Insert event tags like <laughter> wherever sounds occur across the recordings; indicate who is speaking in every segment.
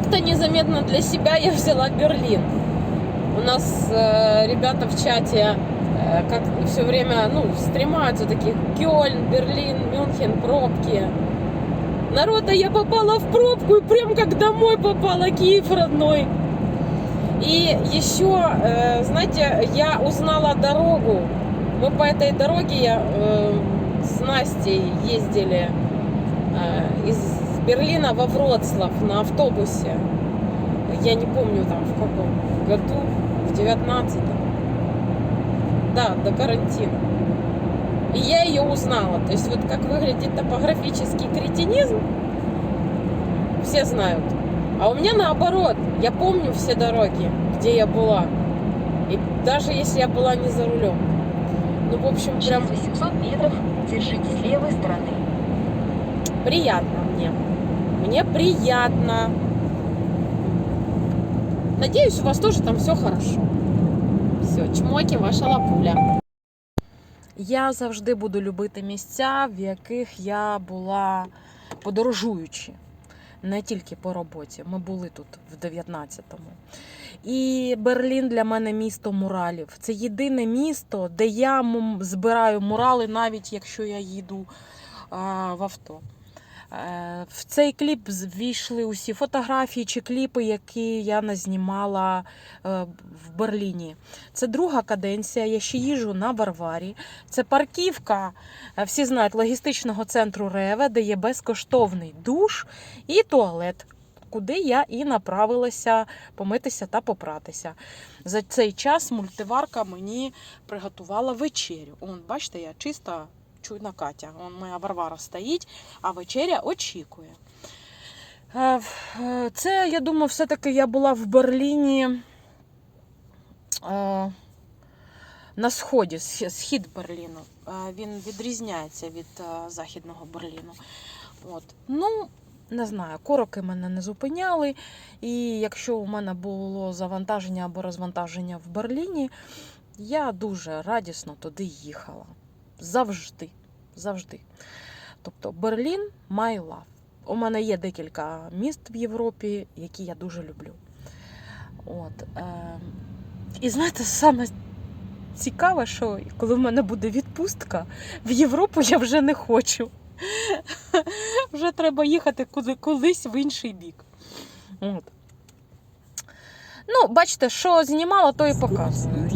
Speaker 1: как-то незаметно для себя я взяла Берлин. У нас э, ребята в чате э, как все время, ну, стремаются таких Кёльн, Берлин, Мюнхен, пробки. Народа, я попала в пробку и прям как домой попала, Киев родной. И еще, э, знаете, я узнала дорогу. Мы по этой дороге я, э, с Настей ездили э, из Берлина во Вроцлав на автобусе. Я не помню там в каком году, в 19 Да, до карантина. И я ее узнала. То есть вот как выглядит топографический кретинизм, все знают. А у меня наоборот, я помню все дороги, где я была. И даже если я была не за рулем. Ну, в общем, прям
Speaker 2: Через 800 метров держитесь левой стороны.
Speaker 1: Приятно мне. Мне приятно. Надеюсь, у вас тоже там все хорошо. Все, чмоки, ваша лапуля. Я завжди буду любити місця, в яких я була подорожуючи. Не тільки по роботі. Ми були тут в 19-му. І Берлін для мене місто муралів. Це єдине місто, де я збираю мурали, навіть якщо я їду а, в авто. Е, В цей кліп ввійшли усі фотографії чи кліпи, які я назнімала е, в Берліні. Це друга каденція. Я ще їжджу на Варварі. Це парківка, е, всі знають, логістичного центру Реве, де є безкоштовний душ і туалет. Куди я і направилася помитися та попратися. За цей час мультиварка мені приготувала вечерю. Он, бачите, я чиста чуйна Катя. Он моя Варвара стоїть, а вечеря очікує. Е, е, Це, я думаю, все-таки я була в Берліні е, на сході, схід Берліну. Він відрізняється від західного Берліну. От. Ну, не знаю, короки мене не зупиняли. І якщо у мене було завантаження або розвантаження в Берліні, я дуже радісно туди їхала. Завжди. Завжди. Тобто Берлін my love. У мене є декілька міст в Європі, які я дуже люблю. От, е, і знаєте, саме цікаве, що коли в мене буде відпустка, в Європу я вже не хочу. <laughs> Вже треба їхати куди, колись в інший бік. От. Ну, бачите, що знімала, то і показую.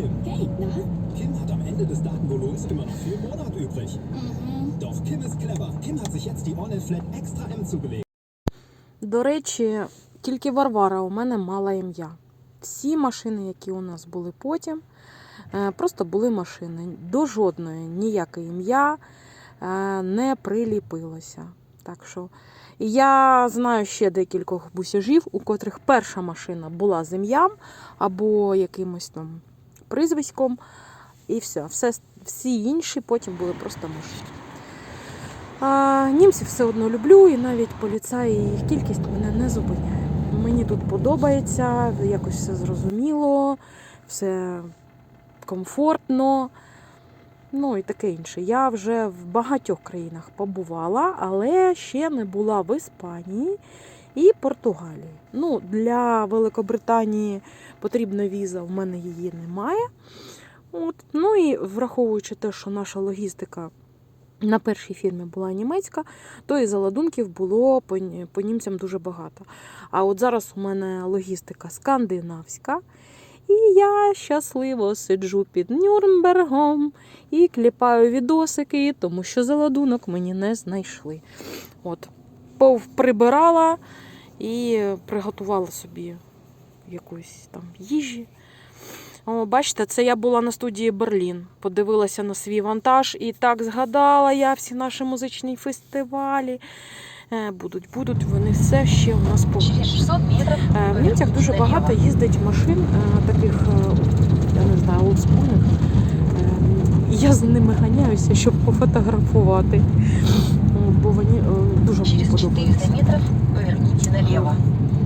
Speaker 3: Kim.
Speaker 4: Hey, na?
Speaker 3: Kim hat am Ende des Datenvolumens immer noch viel Monat übrig.
Speaker 4: Mhm.
Speaker 3: Doch Kim ist clever. Kim hat sich jetzt die Ornet Flat extra M zugelegt.
Speaker 1: До речі, тільки Варвара у мене мала ім'я. Всі машини, які у нас були потім, е, просто були машини. До жодної ніяке ім'я е, не приліпилося. Так що і я знаю ще декількох бусяжів, у котрих перша машина була з ім'ям або якимось там прізвиськом, і все. все всі інші потім були просто машини. А, німців все одно люблю, і навіть поліцаї їх кількість мене не зупиняє. Мені тут подобається, якось все зрозуміло, все комфортно. Ну і таке інше. Я вже в багатьох країнах побувала, але ще не була в Іспанії і Португалії. Ну, для Великобританії потрібна віза, в мене її немає. От. Ну і враховуючи те, що наша логістика на першій фірмі була німецька, то і заладунків було по, німцям дуже багато. А от зараз у мене логістика скандинавська, і я щасливо сиджу під Нюрнбергом і кліпаю відосики, тому що заладунок мені не знайшли. От, пов прибирала і приготувала собі якоїсь там їжі. О, бачите, це я була на студії Берлін. Подивилася на свій вантаж і так згадала я всі наші музичні фестивалі. Е, Будуть, будуть, вони все ще у нас
Speaker 2: Через
Speaker 1: поруч.
Speaker 2: 600 метров
Speaker 1: Е, В Німцях дуже багато їздить машин, е, таких, я не знаю, олдскульних. І Я з ними ганяюся, щоб пофотографувати. Бо вони е, дуже мені
Speaker 2: Через 400
Speaker 1: подобаються.
Speaker 2: налево.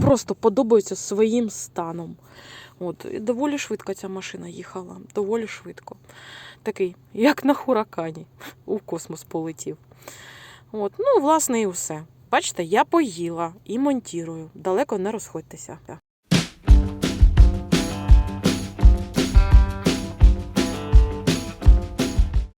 Speaker 1: Просто подобаються своїм станом. От, і доволі швидко ця машина їхала. Доволі швидко. Такий, як на хуракані, у космос полетів. От, ну, власне, і все. Бачите, я поїла і монтірую. Далеко не розходьтеся.